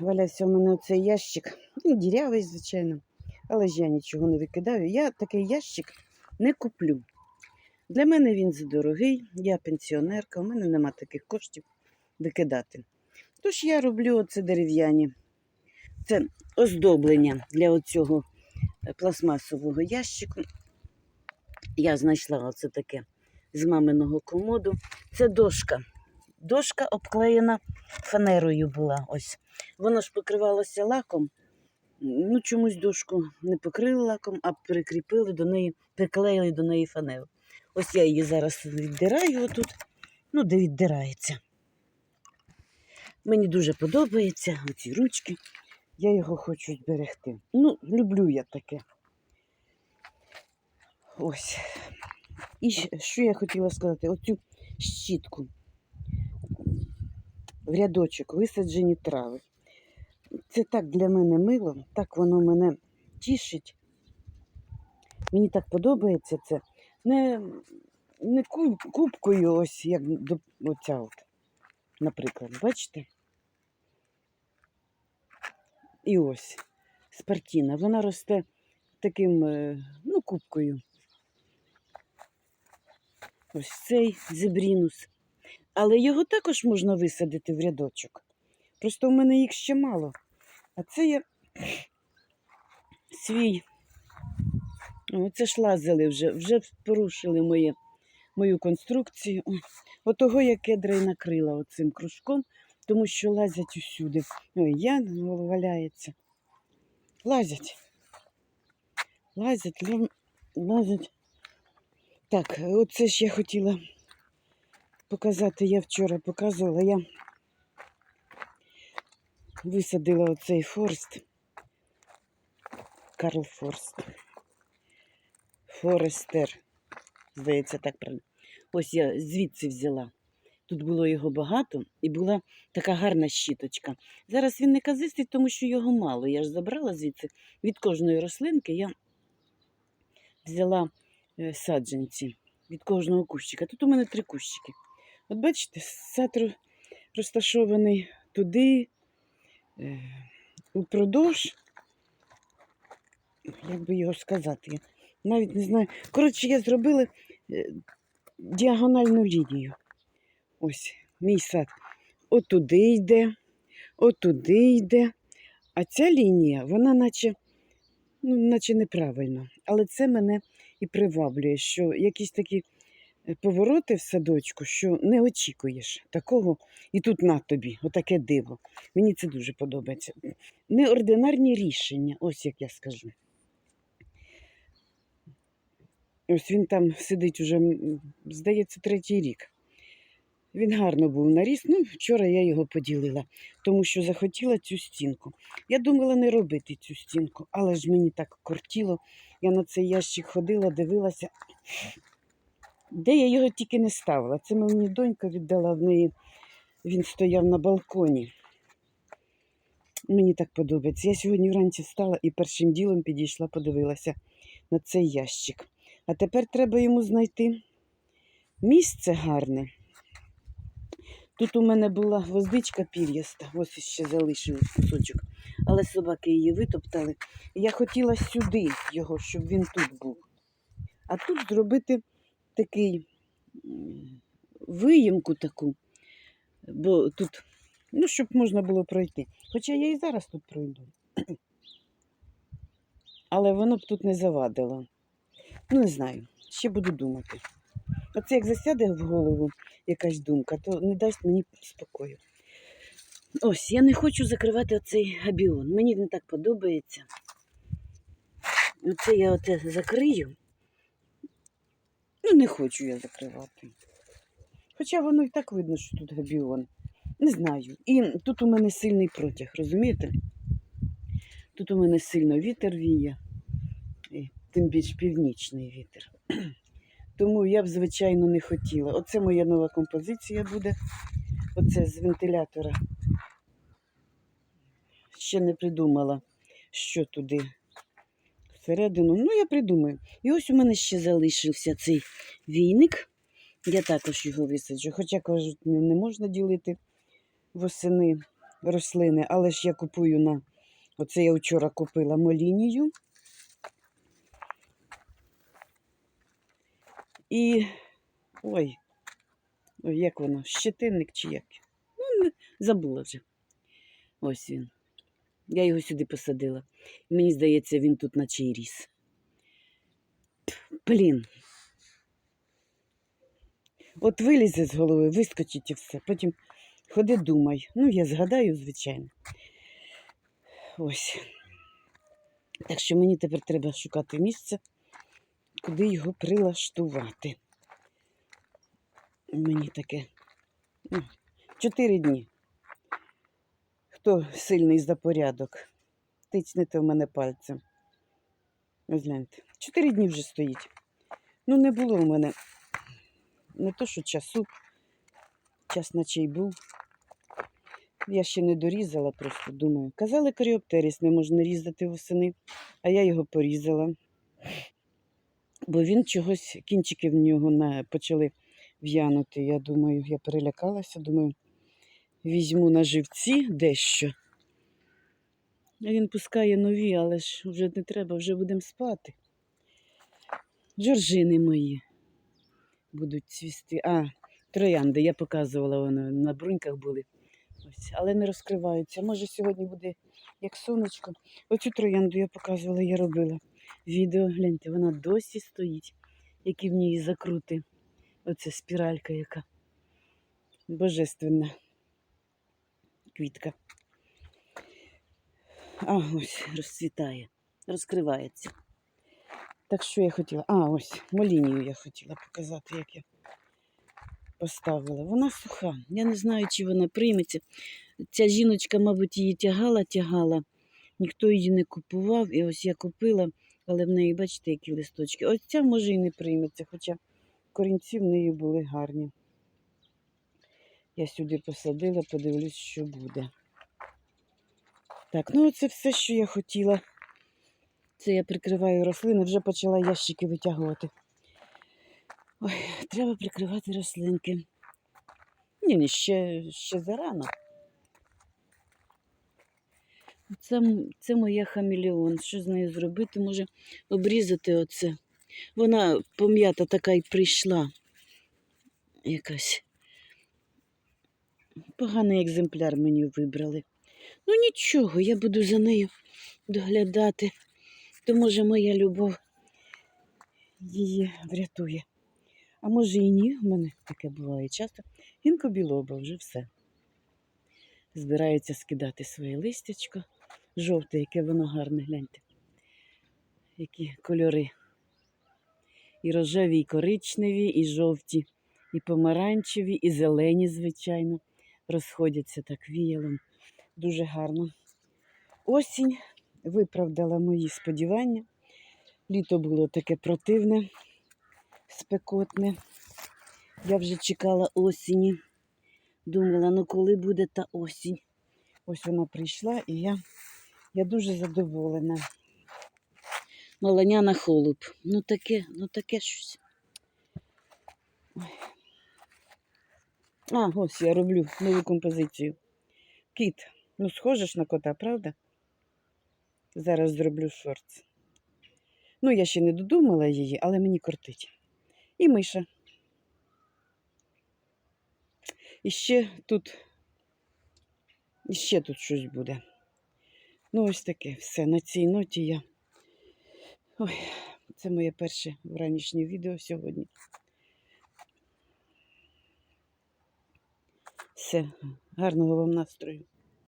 валявся у мене оцей ящик. Дірявий, звичайно. Але ж я нічого не викидаю. Я такий ящик не куплю. Для мене він задорогий, я пенсіонерка, у мене нема таких коштів викидати. Тож я роблю оце дерев'яні. Це оздоблення для оцього е, пластмасового ящику. Я знайшла оце таке з маминого комоду. Це дошка. Дошка обклеєна фанерою була. Ось. Воно ж покривалося лаком. Ну, чомусь дошку не покрили лаком, а прикріпили до неї, приклеїли до неї фанеру. Ось я її зараз віддираю отут. Ну, де віддирається. Мені дуже подобається оці ручки. Я його хочу зберегти. Ну, люблю я таке. Ось. І що я хотіла сказати? Оцю щітку в рядочок висаджені трави. Це так для мене мило, так воно мене тішить. Мені так подобається це. Не, не куб, кубкою, ось як до, оця от, наприклад, бачите? І ось спартіна. Вона росте таким, е, ну, кубкою. Ось цей зебрінус. Але його також можна висадити в рядочок. Просто в мене їх ще мало. А це я свій. О, це ж лазили вже, вже порушили моє, мою конструкцію. Отого я кедра й накрила оцим кружком, тому що лазять усюди. Ой, я валяється. Лазять. Лазять, лазять. Так, оце ж я хотіла показати. Я вчора показувала. Я висадила оцей форст. Карл Форст. Форестер. Здається, так правильно. Ось я звідси взяла. Тут було його багато і була така гарна щіточка. Зараз він не казистий, тому що його мало. Я ж забрала звідси від кожної рослинки я взяла е, саджанці від кожного кущика. Тут у мене три кущики. От бачите, сад розташований туди, упродовж, як би його сказати, я навіть не знаю. Коротше, я зробила е, діагональну лінію. Ось мій сад. Отуди йде, отуди йде. А ця лінія, вона наче, ну, наче неправильно. Але це мене і приваблює, що якісь такі е, повороти в садочку, що не очікуєш такого, і тут на тобі, отаке диво. Мені це дуже подобається. Неординарні рішення, ось як я скажу. Ось він там сидить уже, здається, третій рік. Він гарно був наріс. Ну, вчора я його поділила, тому що захотіла цю стінку. Я думала не робити цю стінку, але ж мені так кортіло. Я на цей ящик ходила, дивилася. Де я його тільки не ставила. Це мені донька віддала в неї. Він стояв на балконі. Мені так подобається. Я сьогодні вранці встала і першим ділом підійшла, подивилася на цей ящик. А тепер треба йому знайти місце гарне. Тут у мене була гвоздичка пір'яста, ось ще залишив кусочок, але собаки її витоптали. Я хотіла сюди його, щоб він тут був. А тут зробити такий виїмку таку, бо тут, ну, щоб можна було пройти. Хоча я і зараз тут пройду. Але воно б тут не завадило. Ну, не знаю, ще буду думати. Оце як засяде в голову якась думка, то не дасть мені спокою. Ось, я не хочу закривати оцей габіон. Мені він так подобається. Оце я оце закрию. Не хочу я закривати. Хоча воно і так видно, що тут габіон. Не знаю. І тут у мене сильний протяг, розумієте? Тут у мене сильно вітер віє, і тим більш північний вітер. Тому я б, звичайно, не хотіла. Оце моя нова композиція буде. Оце з вентилятора. Ще не придумала, що туди всередину. Ну, я придумаю. І ось у мене ще залишився цей війник. Я також його висаджу. Хоча кажуть, не можна ділити восени рослини, але ж я купую на. Оце я вчора купила молінію. І. Ой, ой, як воно? Щетинник чи як? Ну, забула вже. Ось він. Я його сюди посадила. Мені здається, він тут наче й ріс. Блін. От вилізе з голови, вискочить і все. Потім ходи думай. Ну, я згадаю, звичайно. Ось. Так що мені тепер треба шукати місце, куди його прилаштувати. Мені таке. ну, Чотири дні. Хто сильний за порядок? Тицнете в мене пальцем. Ось гляньте. Чотири дні вже стоїть. Ну, не було в мене не то, що часу. Час наче й був. Я ще не дорізала, просто думаю. Казали, коріоптеріс не можна різати восени, а я його порізала. Бо він чогось, кінчики в нього почали в'янути. Я думаю, я перелякалася, думаю, візьму на живці дещо. Він пускає нові, але ж вже не треба, вже будемо спати. Жоржини мої будуть цвісти. А, троянди, я показувала, вони на бруньках були. Ось, але не розкриваються. Може, сьогодні буде як сонечко. Оцю троянду я показувала, я робила відео. Гляньте, вона досі стоїть, які в ній закрути. Оце спіралька яка. Божественна квітка. А, ось розцвітає, розкривається. Так що я хотіла? А, ось молінію я хотіла показати, як я поставила. Вона суха. Я не знаю, чи вона прийметься. Ця жіночка, мабуть, її тягала, тягала. Ніхто її не купував. І ось я купила, але в неї, бачите, які листочки. Ось ця може і не прийметься, хоча корінці в неї були гарні. Я сюди посадила, подивлюсь, що буде. Так, ну оце все, що я хотіла. Це я прикриваю рослини, вже почала ящики витягувати. Ой, треба прикривати рослинки. Ні, ні, ще, ще зарано. Це, це моя хамелеон. Що з нею зробити? Може обрізати оце. Вона пом'ята така й прийшла. Якась. Поганий екземпляр мені вибрали. Ну нічого, я буду за нею доглядати. То може моя любов її врятує. А може і ні, в мене таке буває часто. Гінко білоба, вже все. Збирається скидати своє листячко. Жовте, яке воно гарне, гляньте. Які кольори. І рожеві, і коричневі, і жовті, і помаранчеві, і зелені, звичайно, розходяться так віялом. Дуже гарно. Осінь виправдала мої сподівання. Літо було таке противне, спекотне. Я вже чекала осені. Думала, ну коли буде та осінь. Ось вона прийшла і я, я дуже задоволена. Маланяна холуб. Ну таке, ну таке щось. Ой. А, ось я роблю нову композицію. Кіт. Ну, схожеш на кота, правда? Зараз зроблю шорт. Ну, я ще не додумала її, але мені кортить. І миша. І ще тут, і ще тут щось буде. Ну, ось таке все. На цій ноті я. Ой, це моє перше вранішнє відео сьогодні. Все, гарного вам настрою.